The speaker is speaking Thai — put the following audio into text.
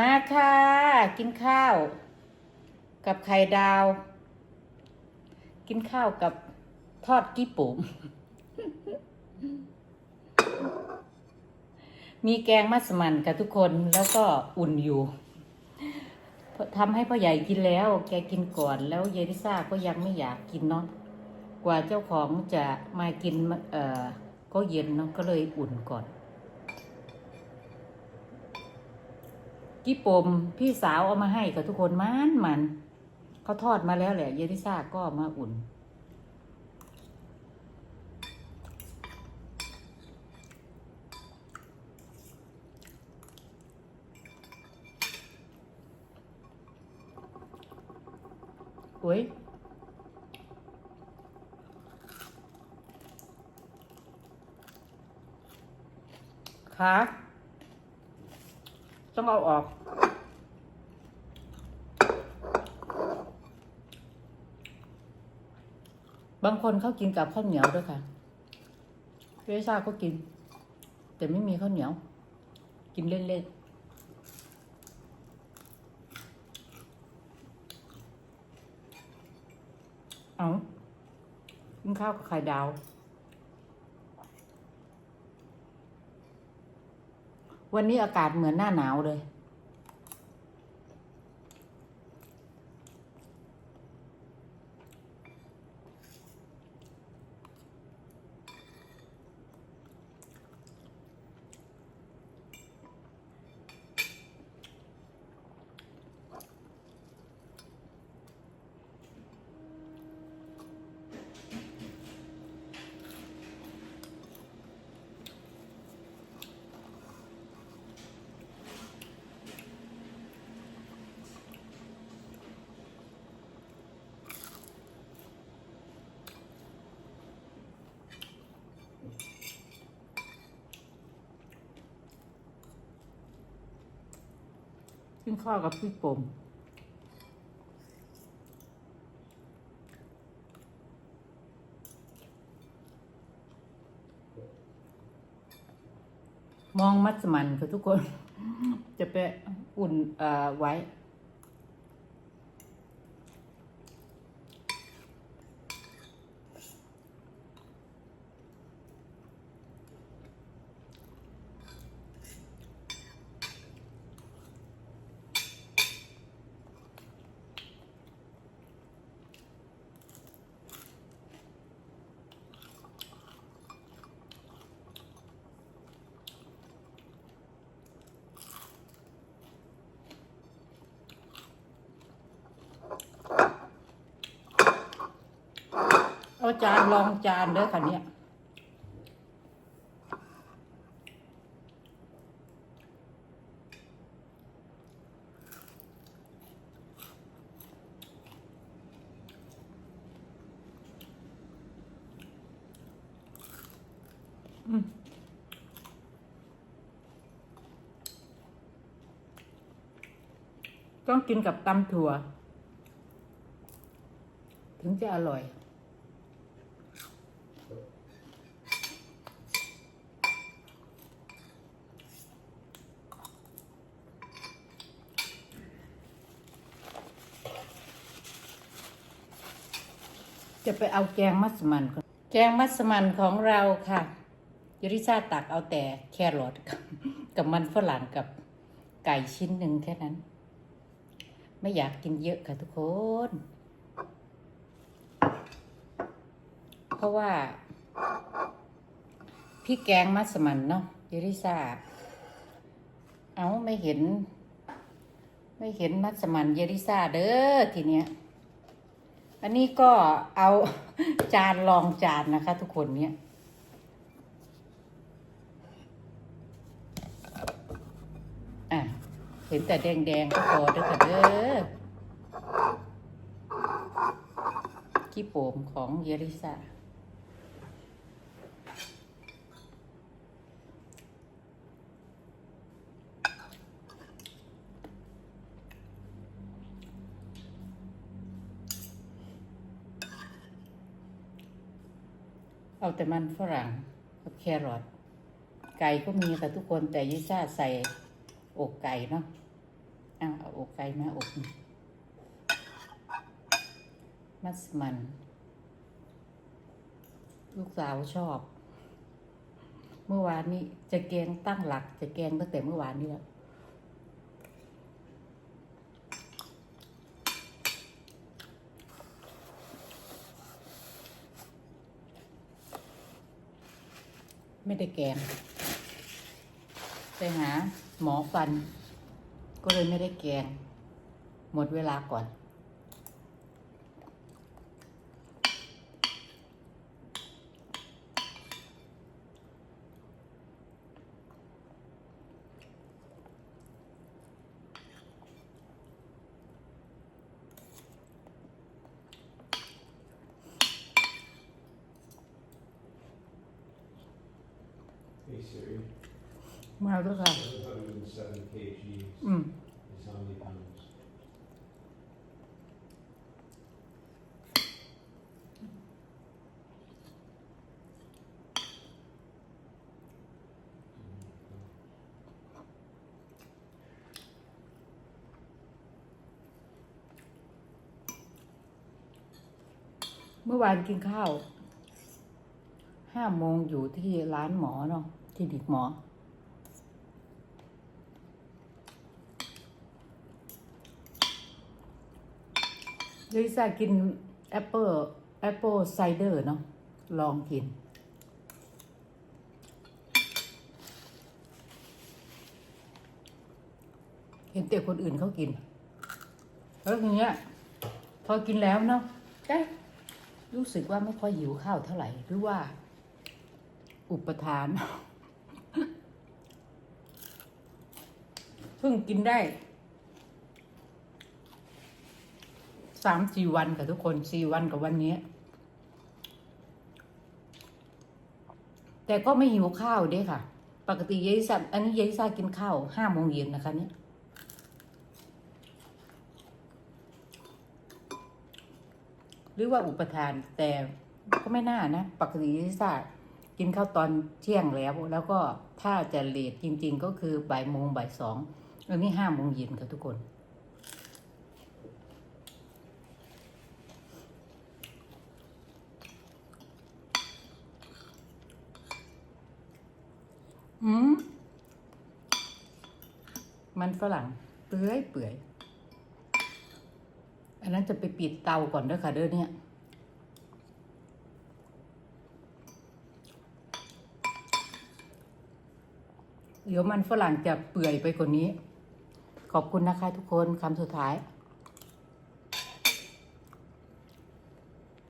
มาค่ะ กินข้าว กับไข่ดาว กินข้าวกับทอดกี้ปุ๋มมีแกงมัสมั่นกับทุกคนแล้วก็อุ่นอยู่ทำให้พ่อใหญ่กินแล้ว แกกินก่อนแล้วเยนิซ่าก็ยังไม่อยากกินเนาะกว่าเจ้าของจะมากินเอ่อก็เย็นเนาะก็เลยอุ่นก่อน กี้ปมพี่สาวเอามาให้กับทุกคนมันมันเขาทอดมาแล้วแหละ เยนิซ่าก็มาอุ่น อุ้ยขาต้องเอาออก บางคนเขากินกับข้าวเหนียวด้วยค่ะเรซ่าก็กิน แต่ไม่มีข้าวเหนียว กินเล่นๆเอากินข้าวกับไข่ดาว วันนี้อากาศเหมือนหน้าหนาวเลย กินข้าวกับพี่ปมมองมัสมันค่ะทุกคน จะไปอุ่นไว้ เอจานลองจานเด้อค่ะเนี่ยต้องกินกับตำถั่ว ถึงจะอร่อย จะไปเอาแกงมัสมั่นแกงมัสมั่นของเราค่ะยริซาตักเอาแต่แครอทกับกับมันฝรั่งกับไก่ชิ้นหนึ่งแค่นั้น ไม่อยากกินเยอะค่ะทุกคน เพราะว่าพี่แกงมัสมั่นเนาะยริซาเอาไม่เห็น ไม่เห็นมัสมั่นเยริซาเด้อทีเนี้ย อันนี้ก็เอาจานรองจานนะคะ ทุกคนเนี่ยอะเห็นแต่แดงๆก็พอเด้อค่ะเด้อขี้โป่มของเยริซา เอาแต่มันฝรั่งกับแครอทไก่ก็มีค่ะทุกคนแต่ยิซ่าใส่อกไก่เนาะอ้าเอาอกไก่มาอกมัสมัน ลูกสาวชอบ เมื่อวานนี้จะแกงตั้งหลัก จะแกงตั้งแต่เมื่อวานนี้แล้ว ไม่ได้แกง ไปหาหมอฟัน ก็เลยไม่ได้แกง หมดเวลาก่อน Siri, มาแล้วค่ะ 107 kgs อืม is how many pounds? เมื่อวานกินข้าวห้าโมงอยู่ที่ร้านหมอเนาะ ที่ดิกหมอ ลิซ่ากินแอปเปิลแอปเปิลไซเดอร์เนาะ ลองกิน เห็นแต่คนอื่นเขากิน แล้วทีเนี้ย พอกินแล้วเนาะเอ๊ะรู้สึกว่าไม่ค่อยหิวข้าวเท่าไหร่ หรือว่าอุปทาน เพิ่งกินได้สามสี่วันค่ะทุกคนสี่วันกับวันนี้ แต่ก็ไม่หิวข้าวเด้ค่ะ ปกติยายซ่าอันนี้ยายซ่ากินข้าวห้าโมงเย็นนะคะเนี่ยหรือว่าอุปทานแต่ก็ไม่น่านะ ปกติยายซ่ากินข้าวตอนเที่ยงแล้ว แล้วก็ถ้าจะเลทจริง ๆ ก็คือบ่ายโมงบ่ายสอง อันนี้ห้าโมงเย็นค่ะทุกคน อืม มันฝรั่ง เปื่อยเปื่อย อันนั้นจะไปปิดเตาก่อนเด้อค่ะเด้อเนี่ยเดี๋ยวมันฝรั่งจะเปื่อยไปกว่านี้ ขอบคุณนะคะทุกคนคำสุดท้าย